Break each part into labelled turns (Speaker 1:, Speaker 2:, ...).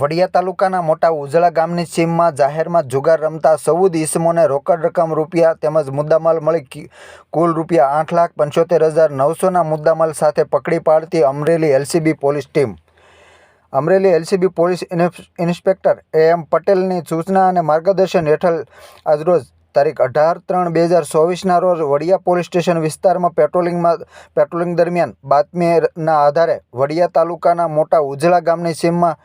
Speaker 1: વડિયા તાલુકાના મોટા ઉજળા ગામની સીમમાં જાહેરમાં જુગાર રમતા ચૌદ ઈસમોને રોકડ રકમ રૂપિયા તેમજ મુદ્દામાલ મળી કુલ રૂપિયા આઠ લાખ પંચોતેર હજાર નવસોના મુદ્દામાલ સાથે પકડી પાડતી Amreli LCB police team. Amreli LCB police inspector A M પટેલની સૂચના અને માર્ગદર્શન હેઠળ આજરોજ તારીખ અઢાર ત્રણ બે હજાર ચોવીસના રોજ વડિયા પોલીસ સ્ટેશન વિસ્તારમાં પેટ્રોલિંગમાં, પેટ્રોલિંગ દરમિયાન બાતમીના આધારે વડિયા તાલુકાના મોટા ઉજળા ગામની સીમમાં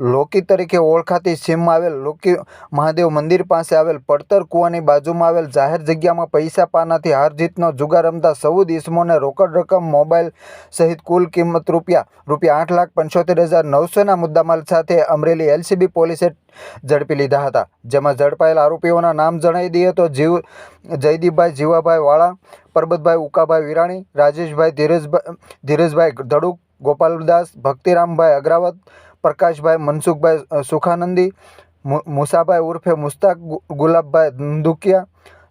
Speaker 1: લોકી તરીકે ઓળખાતી સીમમાં આવેલ લોકી મહાદેવ મંદિર પાસે આવેલ પડતર કૂવાની બાજુમાં આવેલ જાહેર જગ્યામાં પૈસા પાનાથી હાર જીતનો જુગાર રમતા સૌદ ઈસમોને રોકડ રકમ, મોબાઈલ સહિત કુલ કિંમત રૂપિયા રૂપિયા આઠ લાખ પંચોતેર હજાર નવસોના મુદ્દામાલ સાથે અમરેલી એલસીબી પોલીસે ઝડપી લીધા હતા. જેમાં ઝડપાયેલ આરોપીઓના નામ જણાવી દઈએ તો જીવ, જયદીપભાઈ જીવાભાઈ વાળા, પરબતભાઈ ઉકાભાઈ વિરાણી, રાજેશભાઈ ધીરજભાઈ ધીરજભાઈ ધડુક, ગોપાલદાસ, ભક્તિરામભાઈ અગ્રાવત પ્રકાશભાઈ, મનસુખભાઈ સુખાનંદી મુસાભાઈ ઉર્ફે મુસ્તાક ગુલાબભાઈ ધંધુકિયા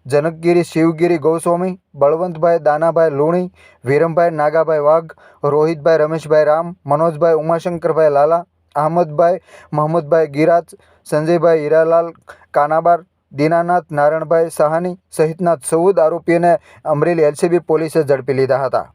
Speaker 1: જનકગીરી શિવગીરી ગૌસ્વામી, બળવંતભાઈ દાનાભાઈ લુણી, વીરમભાઈ નાગાભાઈ વાઘ, રોહિતભાઈ રમેશભાઈ રામ, મનોજભાઈ ઉમાશંકરભાઈ લાલા, અહમદભાઈ મોહમ્મદભાઈ ગિરાજ, સંજયભાઈ હીરાલાલ, કાનાબાર, દીનાનાથ નારણભાઈ સહાની સહિતના ચૌદ આરોપીઓને અમરેલી એલસીબી પોલીસે ઝડપી લીધા હતા.